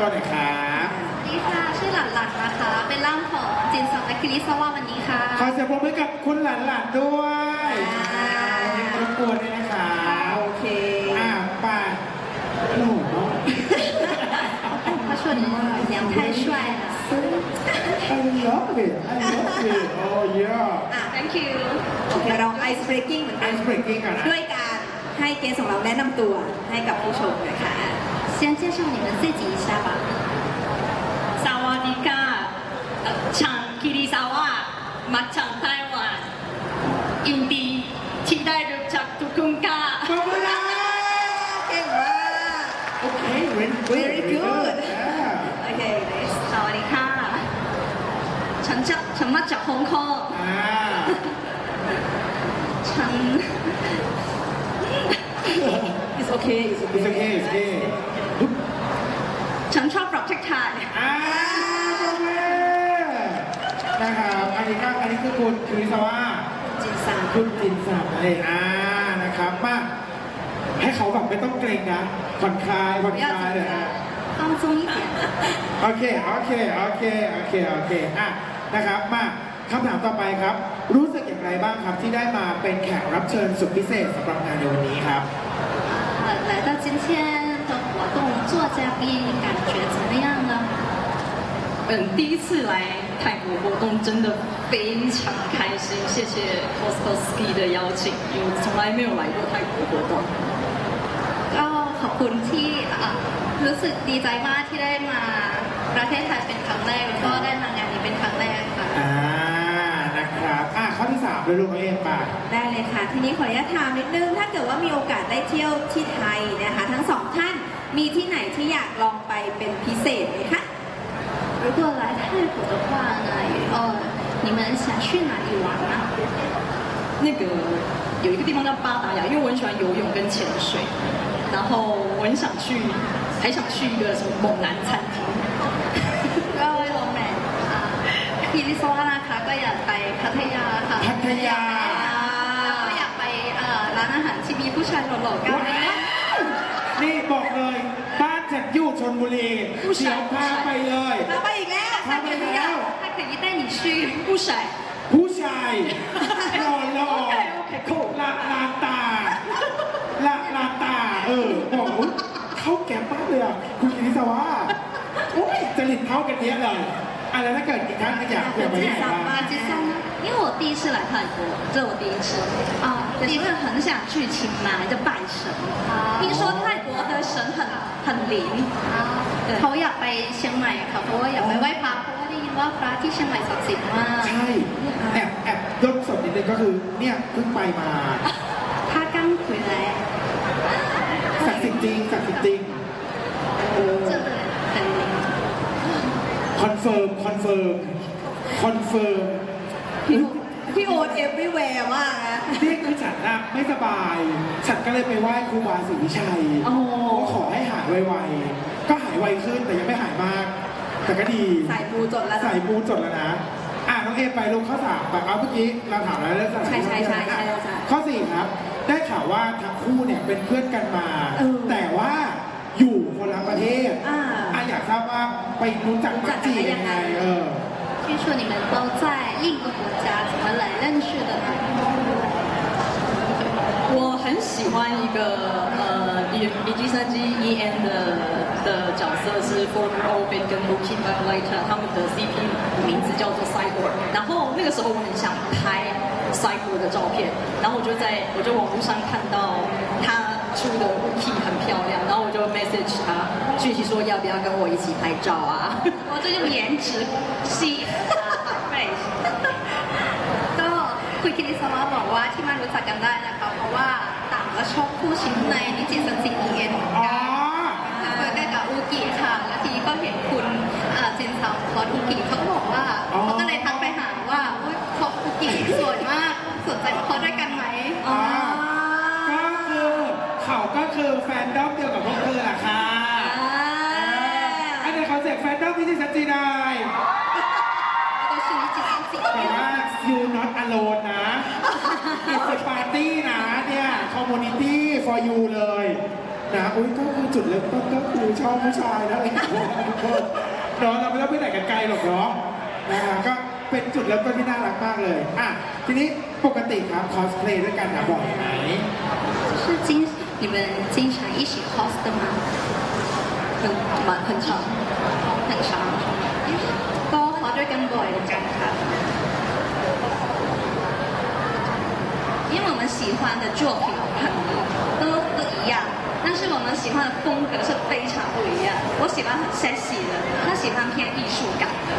ตัวหน่อยครับดีค่ะ ชื่อหลันหลันนะคะ เป็นร่างของจินซอนและคิริสวาวันนี้ค่ะ ขอเสียงปรบมือกับคุณหลันหลันด้วยรบกวนด้วยนะคะโอเค อ่าไป่าโอ้โหเขาชวนยังไทยช่วยนะ I love it I love it oh yeah อะ thank you โอเคเรา ice breaking เหมือนกัน Ice breaking ก่อนนะ ด้วยการให้เกสของเราแนะนำตัวให้กับผู้ชมนะคะ 先介绍你们自己一下吧萨瓦迪卡，呃，唱基里萨瓦，马唱台湾，印地，期待入场ทุกคนค่ะ ขอบคุณนะ เก่งมาก โอเค very good Very good อ่า โอเค next สวัสดีค่ะฉันจะฉันมาจากฮ่องกง อ่า ฉัน it's okay it's it's okay it's okay คือคุณคริสวา จินซัง คุณจินสับเลยอ่านะครับมาให้เขาแบบไม่ต้องเกรงนะผ่อนคลายผ่อนคลายเลยนะ 放松一点 โอเค โอเค โอเค โอเค โอเค อ่ะ นะครับ มาคำถามต่อไปครับ รู้สึกอย่างไรบ้างครับที่ได้มาเป็นแขกรับเชิญสุดพิเศษสำหรับงานในวันนี้ครับ 呃来到今天的活动做嘉宾感觉怎么样呢嗯，第一次来 泰国活动真的非常开心，谢谢 Costco Ski 的邀请，因为我从来没有来过泰国活动。 ก็ขอบคุณที่อ่ะรู้สึกดีใจมากที่ได้มาประเทศไทยเป็นครั้งแรกแล้วก็ได้มางานนี้เป็นครั้งแรกค่ะ อ่า นะครับ อ่ะ ข้อที่สามเลยลูกเอ็มป่ะ ได้เลยค่ะ ทีนี้ขออนุญาตถามนิดนึง ถ้าเกิดว่ามีโอกาสได้เที่ยวที่ไทยนะคะ ทั้งสองท่านมีที่ไหนที่อยากลองไปเป็นพิเศษไหมคะ 如果来泰国的话呢，呃，你们想去哪里玩呢？那个有一个地方叫巴达雅，因为我很喜欢游泳跟潜水，然后我很想去，还想去一个什么猛男餐厅。 ก็โรงแรมอ่าพิริโซวานะคะก็อยากไปพัทยาค่ะ พัทยา แล้วก็อยากไปเอ่อร้านอาหารที่มีผู้ชายหล่อๆกัน ว้าวนี่บอกเลย บ้านฉั นอยู่ชนบุรี ผู้ชาย เดี๋ยวพาไปเลย เราไปอีกแล้ว พาไปแล้ว 他可以带你去不甩， ผู้ชายหล่อหล่อ OK OK cool。 ลาลาตาลาลาตา เออ บอกอุ๊ยเข้าแก๊ปมากเลยอ่ะ คุณคิริสวะโอ้ยจริตเท่ากันเนี้ยเลยอ่ะแล้วถ้าเกิดอีกท่านอยากอยากไปที่ไหนบ้าง 啊，接送呢？ 因为我第一次来泰国，这我第一次啊，可是很想去清迈的拜神。听说泰国的神很很灵啊，เขาอยากไปเชียงใหม่ค่ะเพราะว่าอยากไปไหว้พระเพราะว่าได้ยินว่าพระที่เชียงใหม่ศักดิ์สิทธิ์มาก ใช่ แอบแอบยกสดนิดนึงก็คือเนี่ยเพิ่งไปมา 他刚回来， ศักดิ์สิทธิ์จริงศักดิ์สิทธิ์จริงเออ 真的很灵。 คอนเฟิร์มคอนเฟิร์มคอนเฟิร์ม พี่โอ๊ตพี่โอ๊ต everywhere มากนะ นี่คือฉันอะไม่สบาย ฉันก็เลยไปไหว้ครูบาศรีวิชัยโอ้ ก็ขอให้หายไวๆ ก็หายไวขึ้นแต่ยังไม่หายมาก แต่ก็ดีสายมูจดแล้วนะใส่มูจดแล้วนะ อะน้องเอไปลงข้อสามแบบเอาเมื่อกี้เราถามแล้วเรื่องสถานที่ใช่ใช่ใช่ท่องเที่ยวใช่ข้อสี่ครับ ได้ข่าวว่าทั้งคู่เนี่ยเป็นเพื่อนกันมา เออ แต่ว่าอยู่คนละประเทศ อ่า อะอยากทราบว่าไปรู้จักรู้จัมักกกันจีได้ยัยังงไงไง เออ 据说你们都在另一个国家，怎么来认识的呢？我很喜欢一个呃比比基山鸡 EN 的的角色是 Former Orbit 跟 Lucky b a l i g h t 他们的 CP 名字叫做 Cyborg。然后那个时候我很想拍 Cyborg 的照片，然后我就在我就网络上看到他出的 Lucky 很漂亮，然后我就 message 他讯息说要不要跟我一起拍照啊？我就用颜值吸引他对ก็คุณคิริสวะบอกว่าที่มารู้จักกันได้นะคะเพราะว่าต่างก็ชอบคู่ชิ้นในนิจิสันสิงเอ็นเหมือน อ๋อ กันเคยได้กับอูกิค่ะ แล้วทีนี้ก็เห็นคุณอ่าจินซังคอสอูกิเขาก็บอกว่า อ๋อ เขาก็เลยทักไปหาว่าอุ๊ยคอสอูกิสวยม นด้อมเดียวกับพวกเธอแหละค่ะอันนี้เขาเสียงแฟนด้อมที่ที่ชัดจีได้ก็ชื่อนิจิสันสิงแต่ว่า you not alone นะ it's a party นะเนี่ย community for you เลยนะอุ้ยก็คือจุดเริ่มต้นก็คือชอบผู้ชายนะอะไรอย่างเงี้ยทุกคนเนาะเราไม่ต้องไปไหนกันไกลหรอกเนาะนะฮะก็เป็นจุดเริ่มต้นที่น่ารักมากเลยอะทีนี้ปกติครับคอสเพลย์ด้วยกันนะบ่อยไหม是经你们经常一起 cos 的吗？很蛮很长。很长。ก็คอสด้วยกันบ่อยเหมือนกันค่ะ因为我们喜欢的作品很都都一样，但是我们喜欢的风格是非常不一样。我喜欢很 sexy 的，他喜欢偏艺术感的，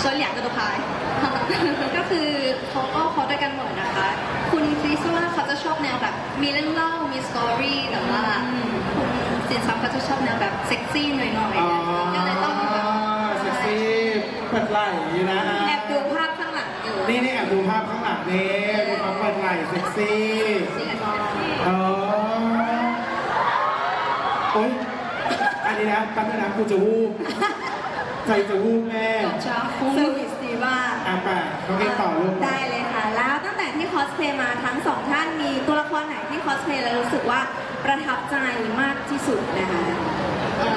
เฉินหยกับตัวพาย ก็คือเขาก็เขาด้วยกันหมดนะคะ คุณคริสว่าเขาจะชอบแนวแบบ มีเรื่องเล่ามีสตอรี่แต่ว่าคุณสินซับเขาจะชอบแนวแบบเซ็กซี่หน่อยๆก็เลยต้องแบบเซ็กซี่เปิดไหล่นะ แอบดูภาพข้างหลังอยู่นี่นี่แอบดูภาพข้างหลังนี่มีความเปิดไหล่เซ็กซี่โอ้ยอันนี้นะแป๊บนึงนะกูจะวูบ ใจจะวูบแม่ จ้าเซอร์วิสดีมาก อ่ะแปะน้องเอ็กต่อลูก ได้เลยค่ะ แล้วตั้งแต่ที่คอสเพลย์มาทั้งสองท่านมีตัวละครไหนที่คอสเพลย์แล้วรู้สึกว่าประทับใจมากที่สุดนะคะ 呃，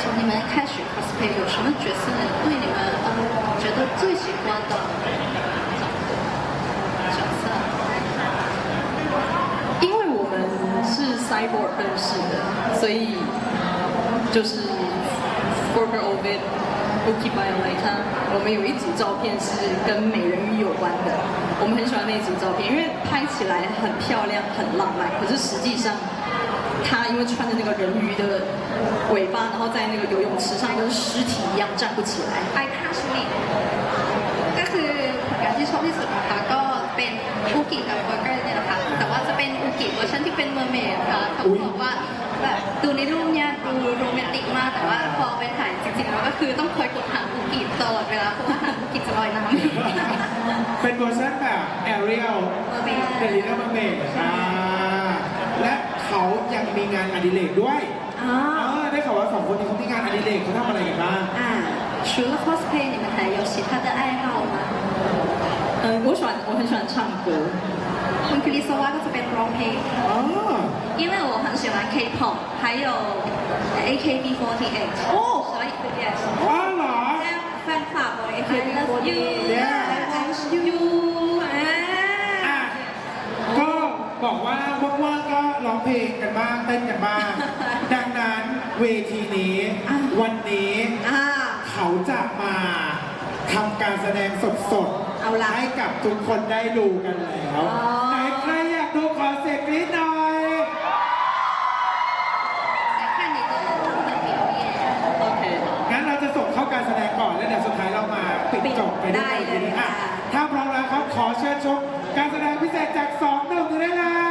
从你们开始 cosplay 有什么角色对你们呃觉得最喜欢的角色？因为我们是 cyborg 认识的，所以就是 Forber Ovid、Uki b i o l i t a 我们有一组照片是跟美人鱼有关的，我们很喜欢那组照片，因为拍起来很漂亮、很浪漫，可是实际上。她因为穿着那个人鱼的尾巴，然后在那个游泳池上跟尸体一样站不起来。 ไอคาชูนิก็คือผลงานที่ชอบที่สุดนะคะก็เป็นอุกิกับเบอร์เกอร์เนี่ยนะคะแต่ว่าจะเป็นอุกิเวอร์ชันที่เป็นเมอร์เมดค่ะเขาบอกว่า แบบดูในรูปเนี่ยดูโรแมนติกมากแต่ว่าพอไปถ่ายจริงๆแล้วก็คือต้องคอยกดหางอุกิตลอดเวลาเพราะว่าหางอุกิจะลอยน้ำ เป็นเวอร์ชันแบบแอเรียล Mermaid เป็นลีน่าเมอร์เมดอ่าและเขายังมีงานอดิเรกด้วย อ๋อ เออได้ข่าวว่าสองคนนี้เขามีงานอดิเรกเขาทำอะไรกันบ้าง อ่า 除了 cosplay，你们还有其他的爱好吗？嗯，我喜欢，我很喜欢唱歌。 คุณคริสว่าก็จะเป็นร้องเพลง อ๋อ 因为我很喜欢 K-pop，还有 AKB48。哦，所以 yes。 อ๋อเหรอ แฟนคลับของ I AKB48 love you. Yeah. I love you. อ่า อ่ะก็บอกว่าว่างๆก็ร้องเพลงกันบ้างเต้นกันบ้าง ดังนั้นเวทีนี้ วันนี้ อ่า เขาจะมาทำการแสดงสดๆ เอาล่ะ ให้กับทุกคนได้ดูกันแล้ว อ๋อ ไหนใครอยากดูขอเสียงกรี๊ดหน่อย ย มาปิดจบไปด้วยกันทีนี้อะถ้าพร้อมแล้วครับขอเชิญชมการแสดงพิเศษจากสองหนุ่มดูได้เลย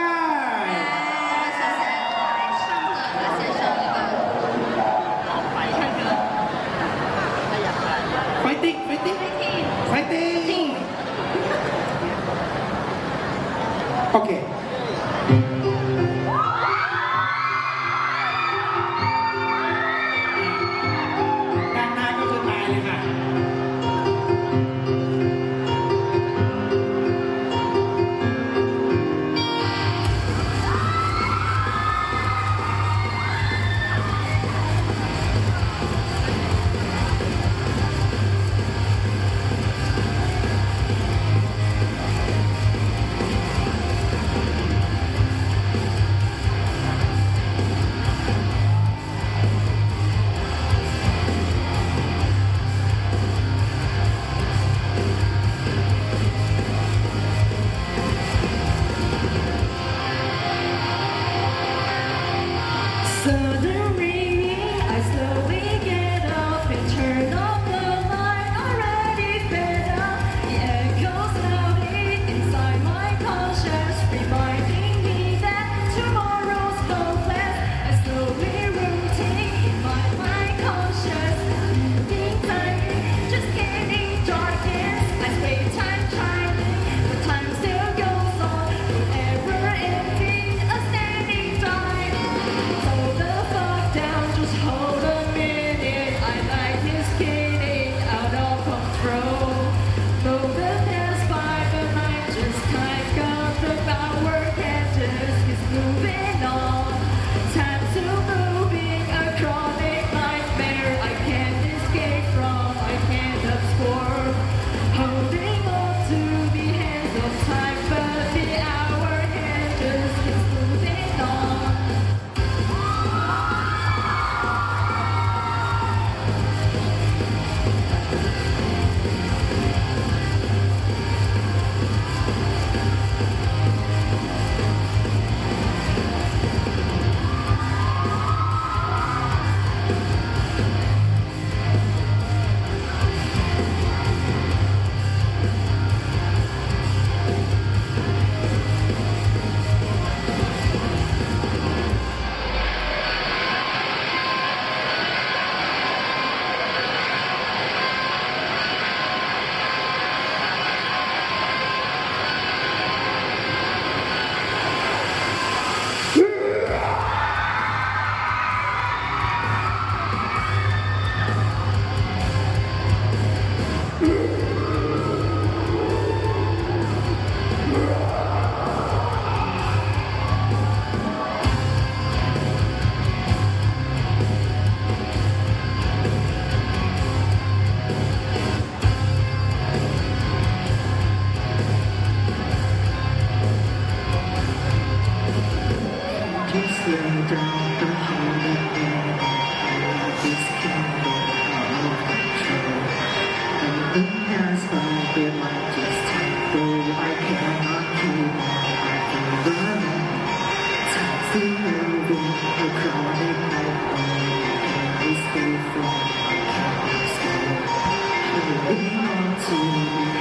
We stay from our sky.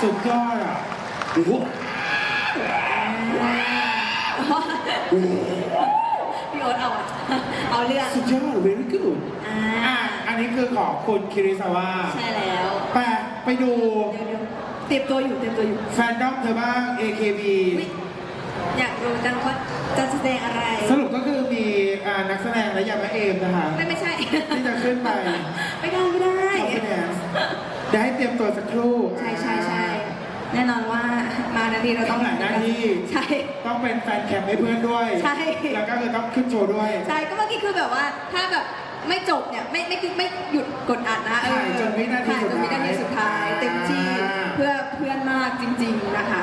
สุดยอดอะโอ้โหพี่โอ๊ตเอาอะเอาเรื่องสุดยอด very good อ่าอะอันนี้คือของคุณคิริซาวะใช่แล้วไปไปดูเดี๋ยวเดี๋ยวเตรียมตัวอยู่เตรียมตัวอยู่ แฟนดอมเธอบ้าง AKB อุ๊ยอยากรู้จังว่าจะแสดงอะไร สรุปก็คือมีอ่านักแสดงและยามาเอมนะคะ ไม่ไม่ใช่ที่จะขึ้นไป ไม่ได้ไม่ได้คอนฟิเดนซ์เดี๋ยวให้เตรียมตัวสักครู่ใช่ใช่ใช่ แน่นอนว่ามานาทีเราต้องทำหลายหน้าที่ใช่ ต้องเป็นแฟนแคมให้เพื่อนด้วยใช่ แล้วก็คือต้องขึ้นโชว์ด้วย ใช่ก็เมื่อกี้คือแบบว่าถ้าแบบไม่จบเนี่ยไม่ไม่คือไม่หยุดกดอัดนะเออถ่ายจนวินาทีถ่ายจนวินาทีสุสุดดท้าท้ายยเต็มที่อ่าเพื่อเพื่อนมากจริง ๆนะคะ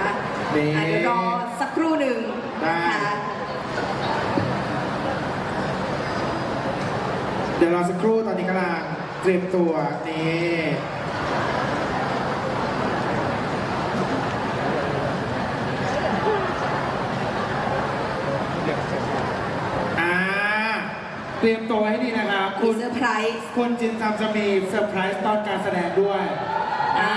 นี่อะเดี๋ยวรอสักครู่หนึ่งได้นะคะเดี๋ยวรอสักครู่ตอนนี้กำลังเตรียมตัวนี่อ่าเตรียมตัวให้ดีนะครับมีคุณเซอร์ไพรส์คุณจินจำจะมีเซอร์ไพรส์ตอนการแสดงด้วยอ่า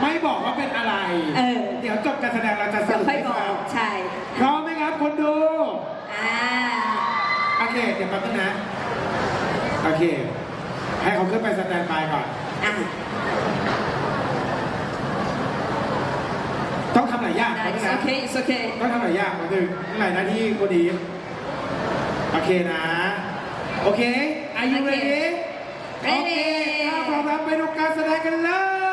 ไม่บอกว่าเป็นอะไร เออ เดี๋ยวจบการแสดงเราจะสเดี๋ยวรุปค่อยให้บอฟังกใช่พร้อมไหมครับคนดู อ่าโอเค เดี๋ยวแป๊บนึงนะ โอเค ให้เขาขึ้นไปสแตนบายก่อน อะ ต้องทำหลายอย่างได้นะโอเค it's okay ต้องทำหลายอย่างนะคือหลายหน้าที่คนดีโอ เคนะ โอเค Are you โอเค ready โอเค Ready ถ้าพร้อมแล้วไปดูการแสดงกันเลย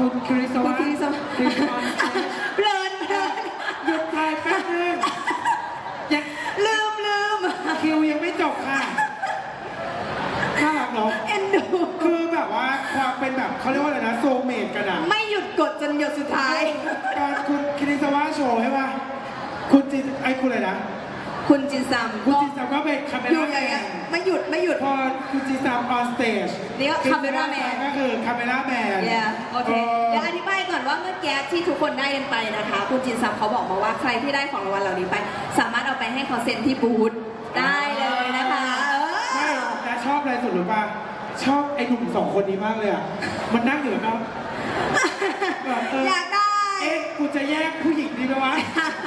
คุณคริสคุณวัคิริซาวะคริสวัสเพลินเพลินหยุดถ่ายแป๊บนึงยังลืมลืมคิวยังไม่จบค่ะน่ารักเนาะ เอ็นดู คือแบบว่าความเป็นแบบเขาเรียกว่าอะไรนะโซเมดกันอะไม่หยุดกดจนหยดสุดท้าย ตอนคุณคริสวะโชว์ใช่ป่ะคุณจินไอ้คุณอะไรนะ คุณจินซัมคุณก็จินซัมก็เป็นคาเมอยู่ราอย่างแมเงี้ยนไม่หยุดไม่หยุด พอคุณจินซัมออนสเตจนี่ก็ cameraman ก็คือคาเมราแมนเย้โอเคเดี๋ยวอธิบายก่อนว่าเมื่อกี้ที่ทุกคนได้กันไปนะคะ คุณจินซัมเขาบอกมาว่าใครที่ได้ของรางวัลเหล่านี้ไป สามารถเอาไปให้เขาเซ็นที่บูธได้เลยนะคะเอไม่อ แต่ชอบอะไรสุดหรือป่ะชอบไอ้หนุ่มสองคนนี้มากเลยอะ มันนั่งอยู่แล้วแบบเออ อยากได้เอ๊ะ กูจะแยกผู้หญิงดีไหมวะ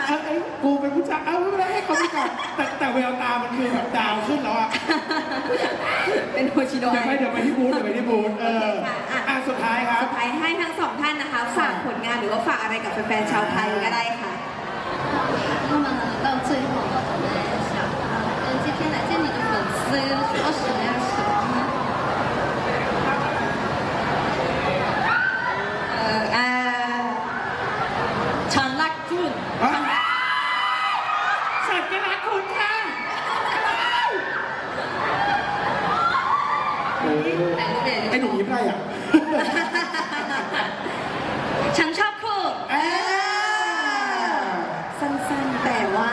เออเอ้ยกูเป็นผู้ชายเอ้าไม่เป็นไรให้เขาไปก่อนแต่แต่แววตามันคือแบบดาวขึ้นแล้วอ่ะ เป็นโฮชิโด เดี๋ยวไปเดี๋ยวไปที่บูธเดี๋ยวไปที่บูธเออ ค่ะอ่ะ อ่ะสุดท้ายครับ สุดท้ายให้ทั้งสองท่านนะคะ ฝากผลงานหรือว่าฝากอะไรกับแฟนๆชาวไทยก็ได้ค่ะ 那么呢，到最后我们想啊，跟今天来见你的粉丝有说什么样 ไอ้หนุ่มยิ้มอะไอะฉันชอบคุณสั้นๆแต่ว่า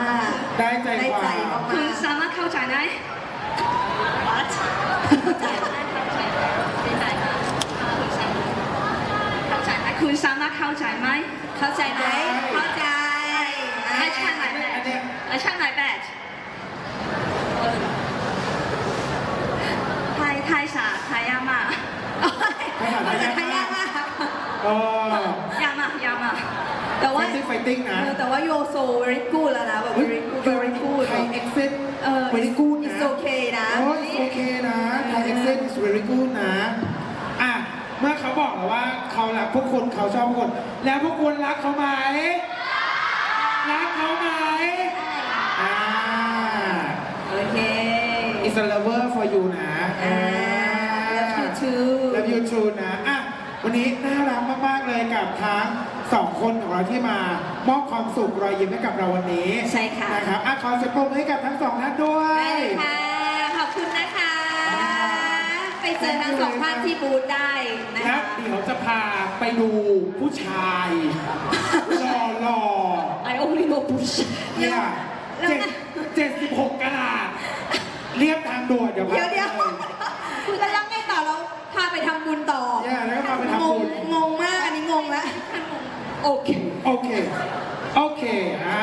ได้ใจได้กว่า มากคุณสามารถเข้าใจไหมคุณสามารถเข้าใจไหมเข้าใจไหมเข้าใจไอ้ช่างไหนไอ้ช่างไหน่อ ชาทายามะภาษาไทยยามะ มะเออ ยามะยามะแต่ว่า fighting งนะแต่ว่าโยโซ very good แล้วนะแบบ very good very good ไทยเอ็กเซนเออ เวริกูดนะ it's okay นะ โอ้ยโอเนะไทยเอ็กเซน is very good นะ อะ เมื่อเขาบอกแล้วว่าเขาหลักพวกคนเขาชอบพวกคน แล้วพวกคนรักเขาไหม รักเขาไหมอ่า โอเค It's a lover for you นะอ่า love you too Love you too นะอะวันนี้น่ารักมาก ๆ เลยกับทั้งสองคนของเราที่มามอบความสุขรอยยิ้มให้กับเราวันนี้ใช่ค่ะ นะครับอะขอเสียงปรบมือให้กับทั้งสองท่านด้วยได้เลยค่ะ ขอบคุณนะคะ ไปเจอทั้งสองท่านที่บูธได้นะครัคะบเดี๋ยวจะพาไปดูผู้ชายหล่อหล่อ I only know push ๆเนี่ยแล้วเจ็ดเจ็ดสิบหกกะลาด เรียบทางด่วนเดี๋ยวพาเดี๋ยวเดี๋ยวไปคุณกำลังไงต่อเราพาไปทำบุญต่อเนี่ยแล้วก็พาไปทำบุญงงงมากอันนี้งงแล้วโอเคโอเค โอเคอ่า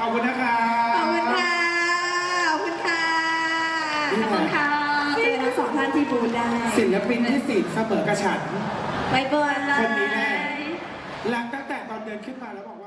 ขอบคุณนะคะขอบคุณค่ะขอบคุณค่ะนี่ไงเจอทั้งสองท่านที่บูธได้ศิลปินที่สิเสมอกับฉันบายบายคนนี้แน่รักตั้งแต่ตอนเดินขึ้นมาแล้วบอก